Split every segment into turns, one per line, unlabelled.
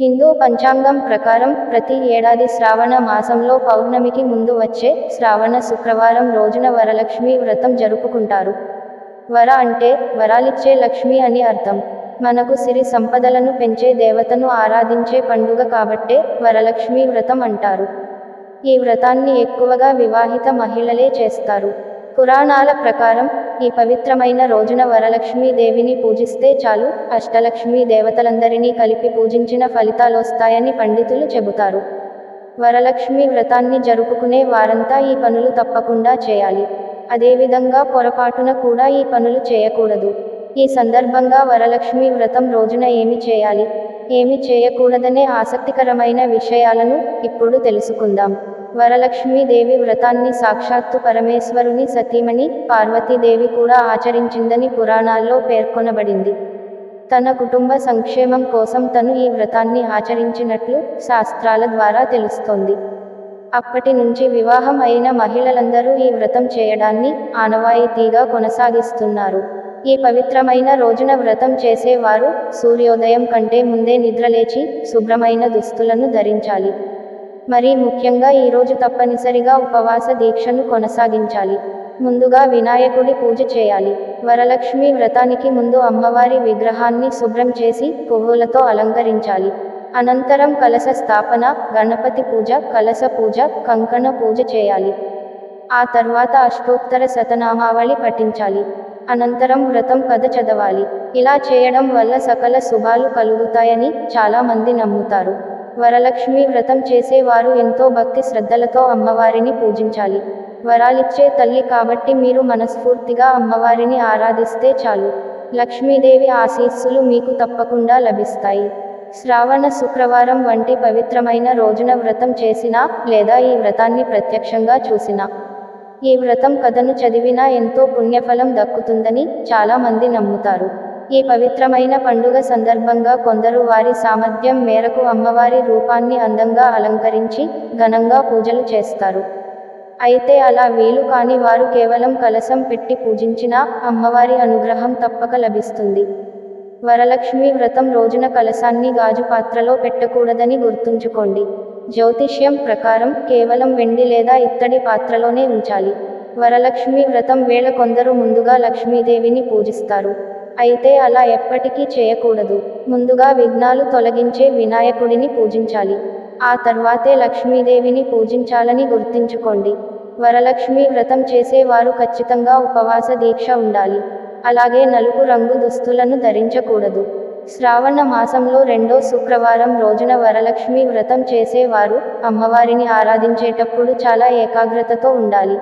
హిందూ పంచాంగం ప్రకారం ప్రతి ఏడాది శ్రావణ మాసంలో పౌర్ణమికి ముందు వచ్చే శ్రావణ శుక్రవారం రోజున వరలక్ష్మి వ్రతం జరుపుకుంటారు. వర అంటే వరాలిచ్చే లక్ష్మి అని అర్థం. మనకు సిరి సంపదలను పెంచే దేవతను ఆరాధించే పండుగ కాబట్టే వరలక్ష్మి వ్రతం అంటారు. ఈ వ్రతాన్ని ఎక్కువగా వివాహిత మహిళలే చేస్తారు. పురాణాల ప్రకారం ఈ పవిత్రమైన రోజున వరలక్ష్మీ దేవిని పూజిస్తే చాలు. అష్టలక్ష్మీ దేవతలందరినీ కలిపి పూజించిన ఫలితాలొస్తాయని పండితులు చెబుతారు. వరలక్ష్మి వ్రతాన్ని జరుపుకునే వారంతా ఈ పనులు తప్పకుండా చేయాలి. అదేవిధంగా పొరపాటున కూడా ఈ పనులు చేయకూడదు. ఈ సందర్భంగా వరలక్ష్మి వ్రతం రోజున ఏమి చేయాలి? ఏమి చేయకూడదనే ఆసక్తికరమైన విషయాలను ఇప్పుడు తెలుసుకుందాం. వరలక్ష్మీదేవి వ్రతాన్ని సాక్షాత్తు పరమేశ్వరుని సతీమణి పార్వతీదేవి కూడా ఆచరించిందని పురాణాల్లో పేర్కొనబడింది. తన కుటుంబ సంక్షేమం కోసం తను ఈ వ్రతాన్ని ఆచరించినట్లు శాస్త్రాల ద్వారా తెలుస్తోంది. అప్పటి నుంచి వివాహం అయిన మహిళలందరూ ఈ వ్రతం చేయడాన్ని ఆనవాయితీగా కొనసాగిస్తున్నారు. ఈ పవిత్రమైన రోజున వ్రతం చేసేవారు సూర్యోదయం కంటే ముందే నిద్రలేచి శుభ్రమైన దుస్తులను ధరించాలి. మరీ ముఖ్యంగా ఈరోజు తప్పనిసరిగా ఉపవాస దీక్షను కొనసాగించాలి. ముందుగా వినాయకుడి పూజ చేయాలి. వరలక్ష్మి వ్రతానికి ముందు అమ్మవారి విగ్రహాన్ని శుభ్రం చేసి పువ్వులతో అలంకరించాలి. అనంతరం కలశ స్థాపన గణపతి పూజ కలశ పూజ కంకణ పూజ చేయాలి. ఆ తర్వాత అష్టోత్తర శతనామావళి పఠించాలి. అనంతరం వ్రతం కథ చదవాలి. ఇలా చేయడం వల్ల సకల శుభాలు కలుగుతాయని చాలామంది నమ్ముతారు. వరలక్ష్మి వ్రతం చేసేవారు ఎంతో భక్తి శ్రద్ధలతో అమ్మవారిని పూజించాలి. వరాలిచ్చే తల్లి కాబట్టి మీరు మనస్ఫూర్తిగా అమ్మవారిని ఆరాధిస్తే చాలు. లక్ష్మీదేవి ఆశీస్సులు మీకు తప్పకుండా లభిస్తాయి. శ్రావణ శుక్రవారం వంటి పవిత్రమైన రోజున వ్రతం చేసినా లేదా ఈ వ్రతాన్ని ప్రత్యక్షంగా చూసినా ఈ వ్రతం కథను చదివినా ఎంతో పుణ్యఫలం దక్కుతుందని చాలామంది నమ్ముతారు. ఈ పవిత్రమైన పండుగ సందర్భంగా కొందరు వారి సామర్థ్యం మేరకు అమ్మవారి రూపాన్ని అందంగా అలంకరించి ఘనంగా పూజలు చేస్తారు. అయితే అలా వీలు కాని వారు కేవలం కలశం పెట్టి పూజించినా అమ్మవారి అనుగ్రహం తప్పక లభిస్తుంది. వరలక్ష్మి వ్రతం రోజున కలశాన్ని గాజు పాత్రలో పెట్టకూడదని గుర్తుంచుకోండి. జ్యోతిష్యం ప్రకారం కేవలం వెండి లేదా ఇత్తడి పాత్రలోనే ఉంచాలి. వరలక్ష్మి వ్రతం వేళ కొందరు ముందుగా లక్ష్మీదేవిని పూజిస్తారు. అయితే అలా ఎప్పటికీ చేయకూడదు. ముందుగా విఘ్నాలు తొలగించే వినాయకుడిని పూజించాలి. ఆ తర్వాతే లక్ష్మీదేవిని పూజించాలని గుర్తుంచుకోండి. వరలక్ష్మి వ్రతం చేసేవారు ఖచ్చితంగా ఉపవాస దీక్ష ఉండాలి. అలాగే నలుపు రంగు దుస్తులను ధరించకూడదు. శ్రావణ మాసంలో రెండో శుక్రవారం రోజున వరలక్ష్మి వ్రతం చేసేవారు అమ్మవారిని ఆరాధించేటప్పుడు చాలా ఏకాగ్రతతో ఉండాలి.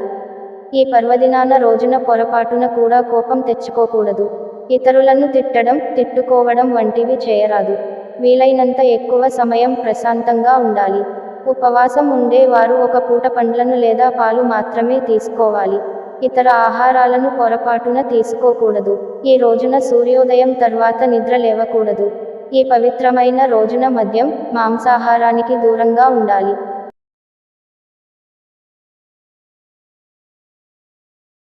ఈ పర్వదినాన రోజున పొరపాటున కూడా కోపం తెచ్చుకోకూడదు. ఇతరులను తిట్టడం తిట్టుకోవడం వంటివి చేయరాదు. వీలైనంత ఎక్కువ సమయం ప్రశాంతంగా ఉండాలి. ఉపవాసం ఉండేవారు ఒక పూట పండ్లను లేదా పాలు మాత్రమే తీసుకోవాలి. ఇతర ఆహారాలను పొరపాటున తీసుకోకూడదు. ఈ రోజున సూర్యోదయం తర్వాత నిద్ర లేవకూడదు. ఈ పవిత్రమైన రోజున మద్యం మాంసాహారానికి దూరంగా ఉండాలి.